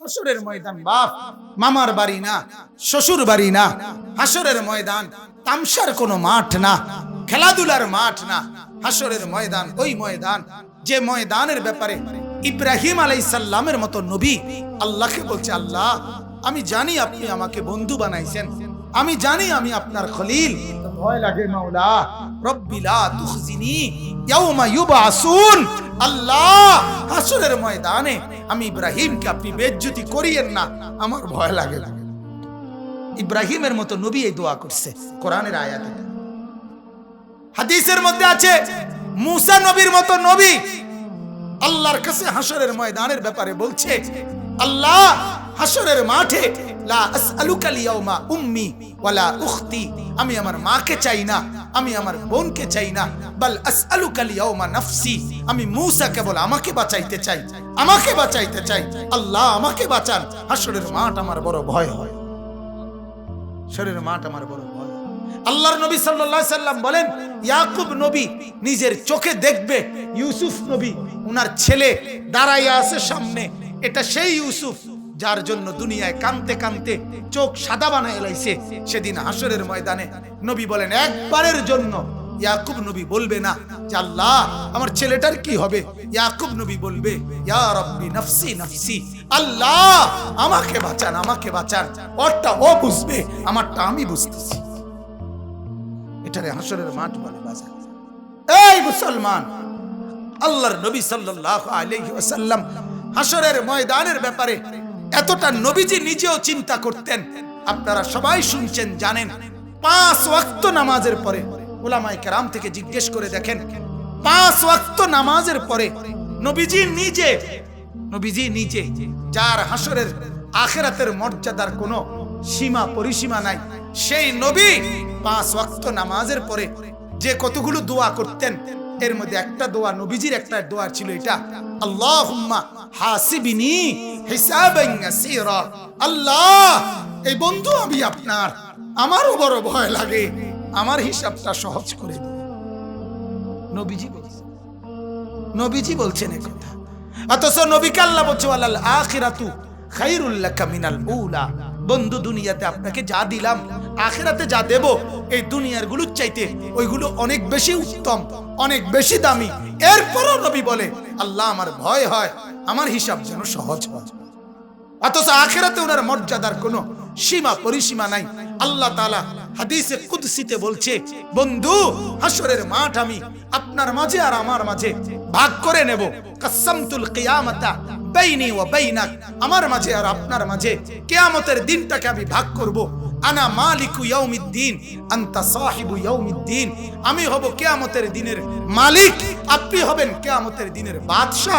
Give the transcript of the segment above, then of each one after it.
হাসরের ময়দান, বাপ, মামার বাড়ি না, শ্বশুর বাড়ি না, হাসরের ময়দান, তামসার কোনো মাঠ না, খেলাধুলার মাঠ না, হাসরের ময়দান, ওই ময়দান, যে ময়দানের ব্যাপারে ইব্রাহিম আলাইসাল্লামের মতো নবী আল্লাহকে বলছে, আল্লাহ, আমি জানি আপনি আমাকে বন্ধু বানাইছেন, আমি জানি আমি আপনার খলিল। ভয় লাগে মাওলা রব্বিলা তুখজিনি, ইয়াউমা ইউবাসুন আল্লাহ, হাসরের ময়দানে আমি ইব্রাহিমকে আপনি বেজ্জতি করিয়েন না। আমার ভয় লাগে না। ইব্রাহিমের মতো নবী এই দোয়া করছে, কোরআনের আয়াত। হাদিসের মধ্যে আছে, মুসা নবীর মতো নবী আল্লাহর কাছে হাসরের ময়দানের ব্যাপারে বলছে, আল্লাহ, হাসরের মাঠে, লা আসআলুকা লিয়াউমা উম্মি ওয়ালা উখতি আমি আমার মাকে চাই না, আমি আমার বোনকে চাই না। বাল লিয়াউমা নাফসি, আমি মূসা কেবল আমাকে বাঁচাইতে চাই, আমাকে বাঁচাইতে চাই। আল্লাহ আমাকে বাঁচান। হাসরের মাঠ আমার বড় ভয় হয়। শরীরের মাঠ আমার বড় ভয় আল্লাহর নবী সাল্লাল্লাহু সাল্লাম বলেন, ইয়াকুব নবী নিজের চোখে দেখবে, ইউসুফ নবী, উনার ছেলে দাঁড়াইয়া আছে সামনে, এটা সেই ইউসুফ। যার জন্য দুনিয়ায় কানতে কানতে চোখ সাদা বানায় এলাইছে সেদিন হাসরের ময়দানে নবী বলেন, একবারের জন্য ইয়াকুব নবী বলবে না যে, আল্লাহ, আমার ছেলেটার কি হবে? ইয়াকুব নবী বলবে, ইয়া নফসি নফসি, আল্লাহ, আমাকে বাঁচান আমাকে বাঁচান। ওরটা ও বুঝবে, আমারটা আমি বুঝতেছি। এটারে হাসরের মাঠ বলে বাজার। এই মুসলমান, আল্লাহর নবী সাল্লাল্লাহু আলাইহি ওয়াসাল্লাম হাসরের ময়দানের ব্যাপারে এতটা নবীজি নিজেও চিন্তা করতেন। আপনারা সবাই শুনছেন, জানেন, পাঁচ ওয়াক্ত নামাজের পরে ওলামায়ে কেরাম থেকে জিজ্ঞেস করে দেখেন, পাঁচ ওয়াক্ত নামাজের পরে নবীজি নিজে নবীজি নিজে, যার হাসরের আখেরাতের মর্যাদার কোনো সীমা পরিসীমা নাই, সেই নবী পাঁচ ওয়াক্ত নামাজের পরে যে কতগুলো দোয়া করতেন, এর মধ্যে একটা দোয়া নবীজির একটা দোয়া ছিল এটা, আল্লাহুম্মা হাসিবিনি আল্লাহ, এই বন্ধু আমি আপনার। আমারও বড় ভয় লাগে। আমার হিসাবটা সহজ করে দিন। নবীজি বলছেন। নবীজি বলছেন এ কথা। অথচ বলছে আল্লাহ আখিরাতু উলা। বন্ধু, দুনিয়াতে আপনাকে যা দিলাম, আখেরাতে যা দেব, এই দুনিয়ারগুলোর চাইতে ওইগুলো অনেক বেশি উত্তম, অনেক বেশি দামি। এরপরও নবী বলে, আল্লাহ, আমার ভয় হয়। আমার হিসাব যেন সহজ হয়। অথচ আখেরাতে ওনার মর্যাদার কোনো সীমা, পরিসীমা নাই। আল্লাহ তাআলা হাদিসে কুদসিতে বলছে, বন্ধু হাসরের মাঠ আমি আপনার মাঝে আর আমার মাঝে ভাগ করে নেব। কাসামতুল কিয়ামাতা বাইনি ওয়া বাইনাক। আমার মাঝে আর আপনার মাঝে কিয়ামতের দিনটাকে আমি ভাগ করব। আনা মালিকু ইয়াউমিদ্দিন, আনতা সাহিবু ইয়াউমিদ্দিন। আমি হব কিয়ামতের দিনের মালিক, আপনি হবেন কিয়ামতের দিনের বাদশা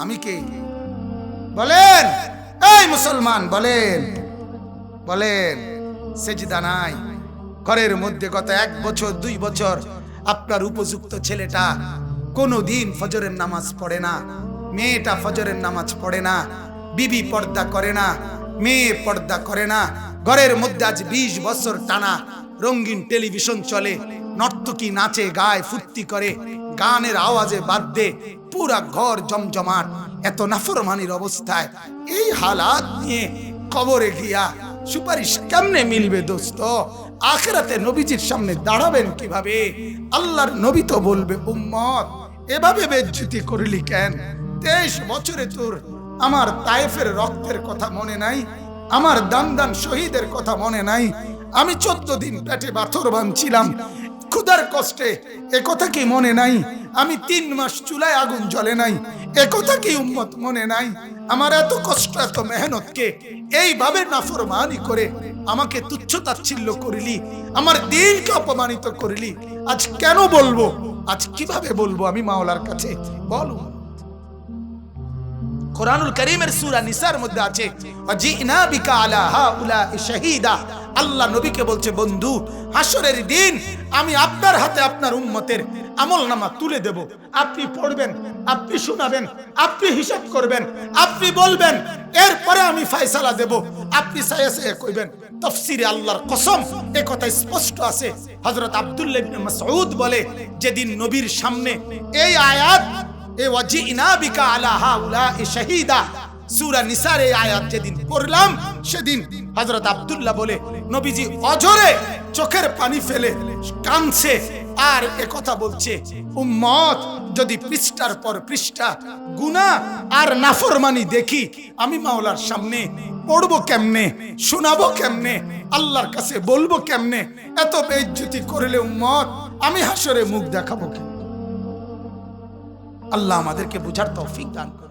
আমি কে? বলেন। এই মুসলমান, বলেন। বলেন, সেজদা নাই। ঘরের মধ্যে গত এক বছর, দুই বছর আপনার উপযুক্ত ছেলেটা কোনো দিন ফজরের নামাজ পড়ে না, মেয়েটা ফজরের নামাজ পড়ে না, বিবি পর্দা করে না, মেয়ে পর্দা করে না। ঘরের মধ্যে আজ বিশ বছর টানা রঙিন টেলিভিশন চলে, নর্তকী নাচে, গায়ে, ফুর্তি করে, গানের আওয়াজে বাদ্যে পুরা ঘর জমজমাট, এত নাফরমানির অবস্থায়। এই হালাত নিয়ে কবরে গিয়া সুপারিশ কেমনে মিলবে দোস্ত? আখেরাতে নবীজির সামনে দাঁড়াবেন কীভাবে? আল্লাহর নবী তো বলবে, উম্মত, এভাবে বেজ্জুতি করলি কেন? তেইশ বছরে তোর আমার তায়েফের রক্তের কথা মনে নাই, আমার দান দান শহীদের কথা মনে নাই। আমি চোদ্দ দিন পেটে পাথর বাঁধছিলাম ক্ষুধার কষ্টে। এ কথা কি মনে নাই? আমি তিন মাস চুলায় আগুন জ্বলে নাই। এ কথা কি উম্মত মনে নাই? আমার এত কষ্ট, এত মেহনতকে এইভাবে নাফরমানি করে আমাকে তুচ্ছ তাচ্ছিল্য করিলি, আমার দিনকে অপমানিত করিলি। আজ কেন বলব? আজ কীভাবে বলব আমি মাওলার কাছে? বল কোরআনুল করিমের সূরা নিসার মধ্যে আছে ওয়াজিনা বিকা আলা হাউলা শাহীদা। আল্লাহ নবীকে বলছে, বন্ধু হাসরের দিন আমি আপনার হাতে আপনার উম্মতের আমল নামা তুলে দেব। আপনি পড়বেন, আপনি শোনাবেন, আপনি হিসাব করবেন, আপনি বলবেন, এরপরে আমি ফয়সালা দেব। আপনি কইবেন, তফসিরে আল্লাহর কসম, এ কথা স্পষ্ট আছে। হযরত আব্দুল্লাহ মাসউদ বলে, যেদিন নবীর সামনে এই আয়াত, এ ওয়াজিনা বিকা আলা হাউলা শাহীদা সূরা নিসার আয়াত যেদিন পড়লাম, সেদিন হযরত আব্দুল্লাহ বলে, নবীজি অজরে চোখের পানি ফেলে কাঁদছে আর এ কথা বলছে, উম্মত, যদি পৃষ্ঠার পর পৃষ্ঠা গুনাহ আর নাফরমানি দেখি, আমি মাওলার সামনে পড়ব কেমনে, শোনাবো কেমনে, আল্লাহর কাছে বলব কেমনে, এত বেইজ্জতি করলে উম্মত, আমি হাসরে মুখ দেখাবো কেমনে? আল্লাহ আমাদেরকে বুঝার তৌফিক দান করুন।